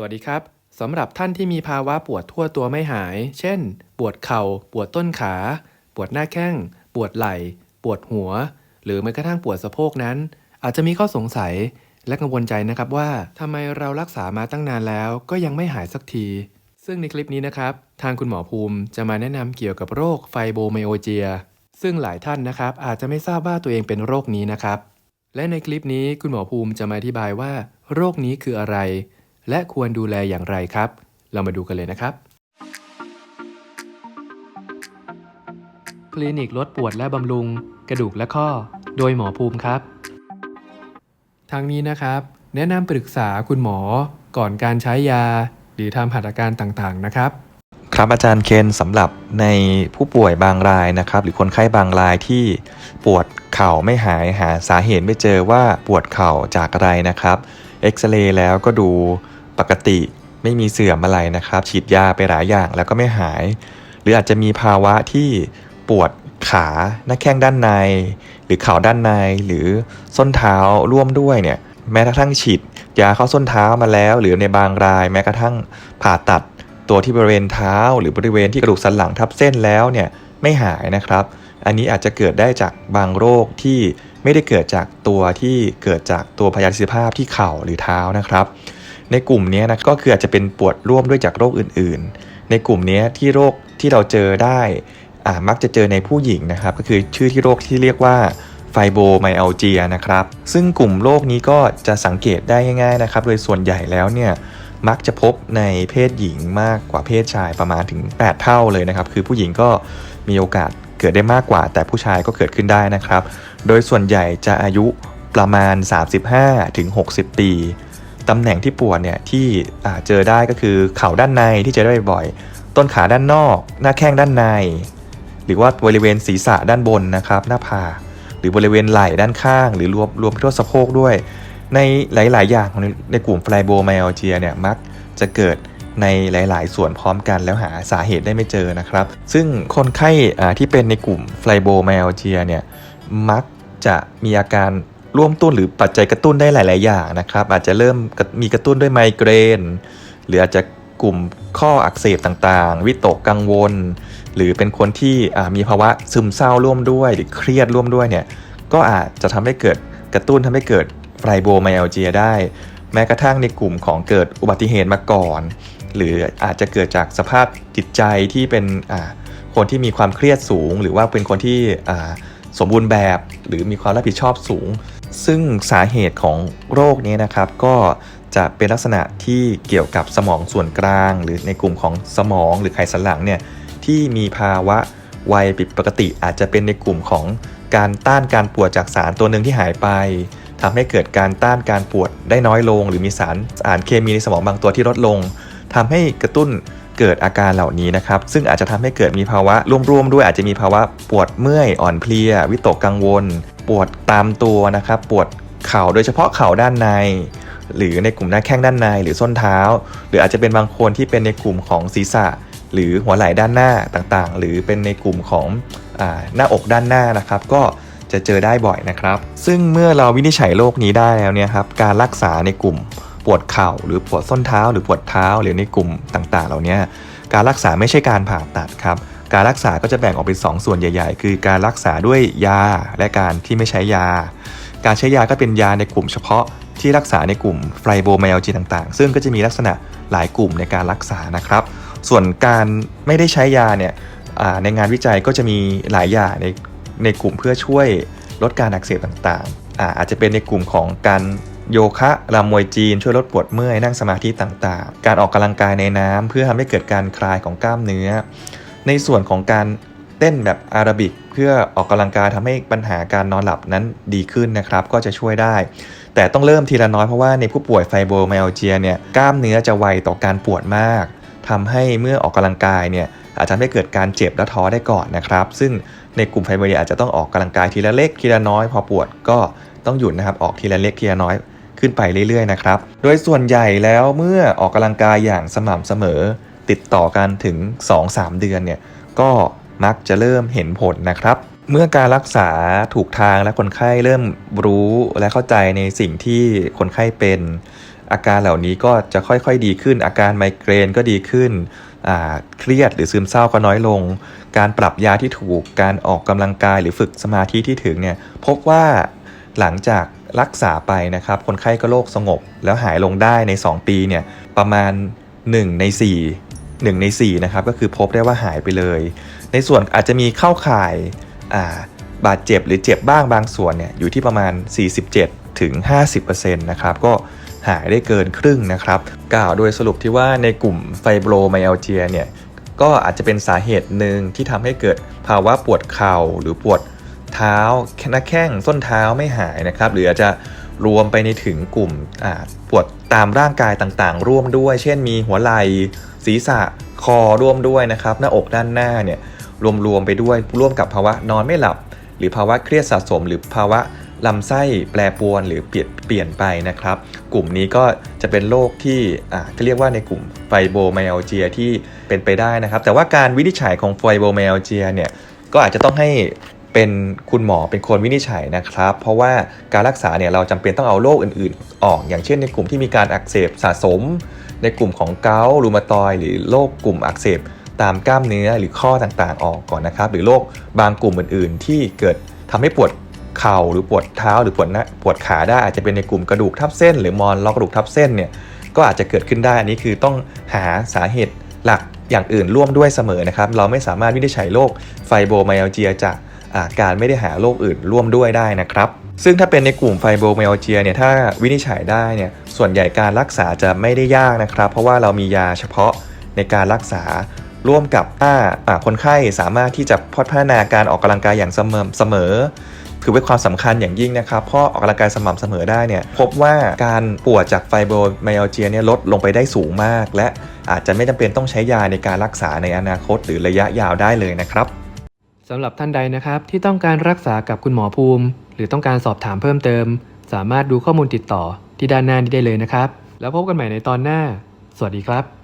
สวัสดีครับสำหรับท่านที่มีภาวะปวดทั่วตัวไม่หาย เช่น ปวดเข่า ปวดต้นขา ปวดหน้าแข้ง ปวดไหล่ ปวดหัว หรือแม้กระทั่งปวดสะโพกนั้น อาจจะมีข้อสงสัยและกังวลใจนะครับว่าทำไมเรารักษามาตั้งนานแล้ว ก็ยังไม่หายสักที ซึ่งในคลิปนี้นะครับ ทางคุณหมอภูมิจะมาแนะนำเกี่ยวกับโรคไฟโบไมโอเจีย ซึ่งหลายท่านนะครับ อาจจะไม่ทราบว่าตัวเองเป็นโรคนี้นะครับ และในคลิปนี้คุณหมอภูมิจะมาอธิบายว่า โรคนี้คืออะไร และควรดูแลอย่างไรครับ เรามาดูกันเลยนะครับ คลินิกลดปวดและบำรุง กระดูกและข้อ โดยหมอภูมิครับ ทางนี้นะครับ แนะนำปรึกษาคุณหมอก่อนการใช้ยา หรือทำหัตถการต่างๆนะครับครับอาจารย์เคนสำหรับในผู้ป่วยบางรายนะครับ หรือคนไข้บางรายที่ปวดเข่าไม่หายหาสาเหตุไม่เจอว่าปวดเข่าจากอะไรนะครับเอ็กซเรย์แล้วก็ดู ปกติ ไม่มีเสื่อมอะไรนะครับ ฉีดยาไปหลายอย่างแล้วก็ไม่หาย หรืออาจจะมีภาวะที่ปวดขาหน้าแข้งด้านใน หรือเข่าด้านใน หรือส้นเท้าร่วมด้วยเนี่ยแม้กระทั่งฉีดยาเข้าส้นเท้ามาแล้ว หรือในบางราย แม้กระทั่งผ่าตัดตัวที่บริเวณเท้า หรือบริเวณที่กระดูกสันหลังทับเส้นแล้วเนี่ยไม่หายนะครับ อันนี้อาจจะเกิดได้จากบางโรคที่ไม่ได้เกิดจากตัวที่เกิดจากตัวพยาธิสภาพที่เข่าหรือเท้านะครับ ในกลุ่มนี้นะก็คืออาจจะเป็นปวดร่วมด้วยจากโรคอื่นๆ ในกลุ่มนี้ที่โรคที่เราเจอได้อ่ามักจะเจอในผู้หญิงนะครับ ก็คือชื่อที่โรคที่เรียกว่าไฟโบไมอัลเจียนะครับ ซึ่งกลุ่มโรคนี้ก็จะสังเกตได้ง่ายๆนะครับ โดยส่วนใหญ่แล้วเนี่ยมักจะพบในเพศหญิงมากกว่าเพศชายประมาณถึง 8 เท่าเลยนะครับ คือผู้หญิงก็มีโอกาสเกิดได้มากกว่า แต่ผู้ชายก็เกิดขึ้นได้นะครับ โดยส่วนใหญ่จะอายุประมาณ 35ถึง60 ปี ตำแหน่งที่ปวดเนี่ยที่เจอได้ก็คือเข่าด้านในที่เจอได้บ่อยๆต้นขาด้านนอก หน้าแข้งด้านใน หรือว่าบริเวณศีรษะด้านบนนะครับ หน้าผากหรือบริเวณไหล่ด้านข้าง หรือรวมรวมไปทั่วสะโพกด้วย ในหลาย ๆ อย่างของในในกลุ่มไฟโบไมอัลเจียเนี่ยมักจะเกิดในหลาย ๆ ส่วนพร้อมกันแล้วหาสาเหตุได้ไม่เจอนะครับ ซึ่งคนไข้อ่าที่เป็นในกลุ่มไฟโบไมอัลเจียเนี่ยมักจะมีอาการ ร่วมตุ้นหรือปัจจัยกระตุ้นได้หลาย ๆ อย่างนะครับ อาจจะเริ่มมีกระตุ้นด้วยไมเกรน หรืออาจจะกลุ่มข้ออักเสบต่างๆ วิตกกังวล หรือเป็นคนที่มีภาวะซึมเศร้าร่วมด้วย หรือเครียดร่วมด้วยเนี่ยก็อาจจะทำให้เกิดกระตุ้นทำให้เกิดไฟโบไมอัลเจียได้ แม้กระทั่งในกลุ่มของเกิดอุบัติเหตุมาก่อน หรืออาจจะเกิดจากสภาพจิตใจที่เป็นคนที่มีความเครียดสูง หรือว่าเป็นคนที่สมบูรณ์แบบ หรือมีความรับผิดชอบสูง ซึ่งสาเหตุของโรคนี้นะครับก็จะเป็นลักษณะที่เกี่ยวกับสมองส่วนกลาง หรือในกลุ่มของสมองหรือไขสันหลังเนี่ยที่มีภาวะวัยผิดปกติ อาจจะเป็นในกลุ่มของการต้านการปวดจากสารตัวหนึ่งที่หายไปทำให้เกิดการต้านการปวดได้น้อยลง หรือมีสารสารเคมีในสมองบางตัวที่ลดลงทำให้กระตุ้นเกิดอาการเหล่านี้นะครับ ซึ่งอาจจะทำให้เกิดมีภาวะร่วมๆด้วยอาจจะมีภาวะปวดเมื่อยอ่อนเพลีย วิตกกังวล ปวดตามตัวนะครับปวดเข่าโดยเฉพาะเข่าด้านใน หรือในกลุ่มหน้าแข้งด้านใน หรือส้นเท้า หรืออาจจะเป็นบางคนที่เป็นในกลุ่มของศีรษะ หรือหัวไหล่ด้านหน้าต่างๆ หรือเป็นในกลุ่มของอหน้าอกด้านหน้านะครับ ก็จะเจอได้บ่อยนะครับ ซึ่งเมื่อเราวินิจฉัยโรคนี้ได้แล้วเนี่ยครับการรักษาในกลุ่มปวดเข่า หรือปวดส้นเท้า หรือปวดเท้าหรือในกลุ่มต่างๆ เหล่านี้การรักษาไม่ใช่การผ่าตัดครับ การรักษาก็จะแบ่งออกเป็น 2 ส่วนใหญ่ ๆ คือการรักษาด้วยยาและการที่ไม่ใช้ยา การใช้ยาก็เป็นยาในกลุ่มเฉพาะที่รักษาในกลุ่มไฟโบไมลจีต่างๆ ซึ่งก็จะมีลักษณะหลายกลุ่มในการรักษานะครับ ส่วนการไม่ได้ใช้ยาเนี่ยในงานวิจัยก็จะมีหลายยาในในกลุ่มเพื่อช่วยลดการอักเสบต่างๆ อาจจะเป็นในกลุ่มของการโยคะรำมวยจีนช่วยลดปวดเมื่อยนั่งสมาธิต่างๆ การออกกำลังกายในน้ำเพื่อทำให้เกิดการคลายของกล้ามเนื้อ ในส่วนของการเต้นแบบอาราบิกเพื่อออกกำลังกายทำให้ปัญหาการนอนหลับนั้นดีขึ้นนะครับ ก็จะช่วยได้ แต่ต้องเริ่มทีละน้อยเพราะว่าในผู้ป่วยไฟโบไมอัลเจียเนี่ยกล้ามเนื้อจะไวต่อการปวดมากทำให้เมื่อออกกำลังกายเนี่ยอาจจะทำให้เกิดการเจ็บและท้อได้ก่อนนะครับ ซึ่งในกลุ่มไฟโบเดียอาจจะต้องออกกำลังกายทีละเล็กทีละน้อยพอปวดก็ต้องหยุดนะครับออกทีละเล็กทีละน้อยขึ้นไปเรื่อยๆนะครับ โดยส่วนใหญ่แล้วเมื่อออกกำลังกายอย่างสม่ำเสมอ ติดต่อกันถึง 2-3 เดือนเนี่ยก็มักจะเริ่มเห็นผลนะครับ เมื่อการรักษาถูกทางและคนไข้เริ่มรู้และเข้าใจในสิ่งที่คนไข้เป็น อาการเหล่านี้ก็จะค่อยๆดีขึ้น อาการไมเกรนก็ดีขึ้น เครียดหรือซึมเศร้าก็น้อยลง การปรับยาที่ถูกการออกกำลังกายหรือฝึกสมาธิที่ถึงเนี่ยพบว่าหลังจากรักษาไปนะครับ คนไข้ก็โรคสงบ แล้วหายลงได้ใน 2 ปีเนี่ยประมาณ 1 ใน 4 1 ใน4นะครับก็คือพบได้ว่าหายไปเลย ในส่วนอาจจะมีเข้าข่ายาบาดเจ็บหรือเจ็บบ้างบางส่วนเนี่ยอยู่ที่ประมาณ 47 ถึง 50%นะครับก็หายได้เกินครึ่งนะครับกล่าวโดยสรุปที่ว่าในกลุ่มไฟโบรไมอัลเจียเนี่ยก็อาจจะเป็นสาเหตุหนึ่งที่ทำให้เกิดภาวะปวดเข่าหรือปวดเท้าหน้าแข้งส้นเท้าไม่หายนะครับ หรืออาจจะ รวมไปในถึงกลุ่มปวดตามร่างกายต่างๆ ร่วมด้วย เช่นมีหัวไหล่ศีรษะคอร่วมด้วยนะครับ หน้าอกด้านหน้าเนี่ยรวมๆไปด้วยร่วมกับภาวะนอนไม่หลับ หรือภาวะเครียดสะสม หรือภาวะลำไส้แปรปรวนหรือเปลี่ยนเปลี่ยนไปนะครับ กลุ่มนี้ก็จะเป็นโรคที่อ่าที่เรียกว่าในกลุ่มไฟโบไมลเจียที่เป็นไปได้นะครับ แต่ว่าการวินิจฉัยของไฟโบไมลเจียเนี่ยก็อาจจะต้องให้ เป็นคุณหมอเป็นคนวินิจฉัยนะครับ เพราะว่าการรักษาเนี่ยเราจำเป็นต้องเอาโรคอื่นๆ ออก อย่างเช่นในกลุ่มที่มีการอักเสบสะสม ในกลุ่มของเกาต์รูมาตอยหรือโรคกลุ่มอักเสบตามกล้ามเนื้อหรือข้อต่างๆ ออกก่อนนะครับ หรือโรคบางกลุ่มอื่นๆ ที่เกิดทำให้ปวดเข่าหรือปวดเท้าหรือปวดหน้าปวดขาได้อาจจะเป็นในกลุ่มกระดูกทับเส้น หรือมอนล็อกกระดูกทับเส้นเนี่ยก็อาจจะเกิดขึ้นได้อันนี้คือต้องหาสาเหตุหลักอย่างอื่นร่วมด้วยเสมอนะครับ เราไม่สามารถวินิจฉัยโรคไฟโบไมอัลเจียจาก อาการไม่ได้หาโรคอื่นร่วมด้วยได้นะครับซึ่งถ้าเป็นในกลุ่มไฟโบไมอัลเจียเนี่ยถ้าวินิจฉัยได้เนี่ยส่วนใหญ่การรักษาจะไม่ได้ยากนะครับ เพราะว่าเรามียาเฉพาะในการรักษาร่วมกับถ้าคนไข้สามารถที่จะพัฒนาการออกกำลังกายอย่างเสมอเสมอถือเป็นความสำคัญอย่างยิ่งนะครับเพราะออกกำลังกายสม่ำเสมอได้เนี่ยพบว่าการปวดจากไฟโบไมอัลเจียเนี่ยลดลงไปได้สูงมาก และอาจจะไม่จำเป็นต้องใช้ยาในการรักษาในอนาคต หรือระยะยาวได้เลยนะครับ สำหรับท่านใดนะครับที่ต้องการรักษากับคุณหมอภูมิ หรือต้องการสอบถามเพิ่มเติม สามารถดูข้อมูลติดต่อที่ด้านหน้านี้ได้เลยนะครับ แล้วพบกันใหม่ในตอนหน้า สวัสดีครับ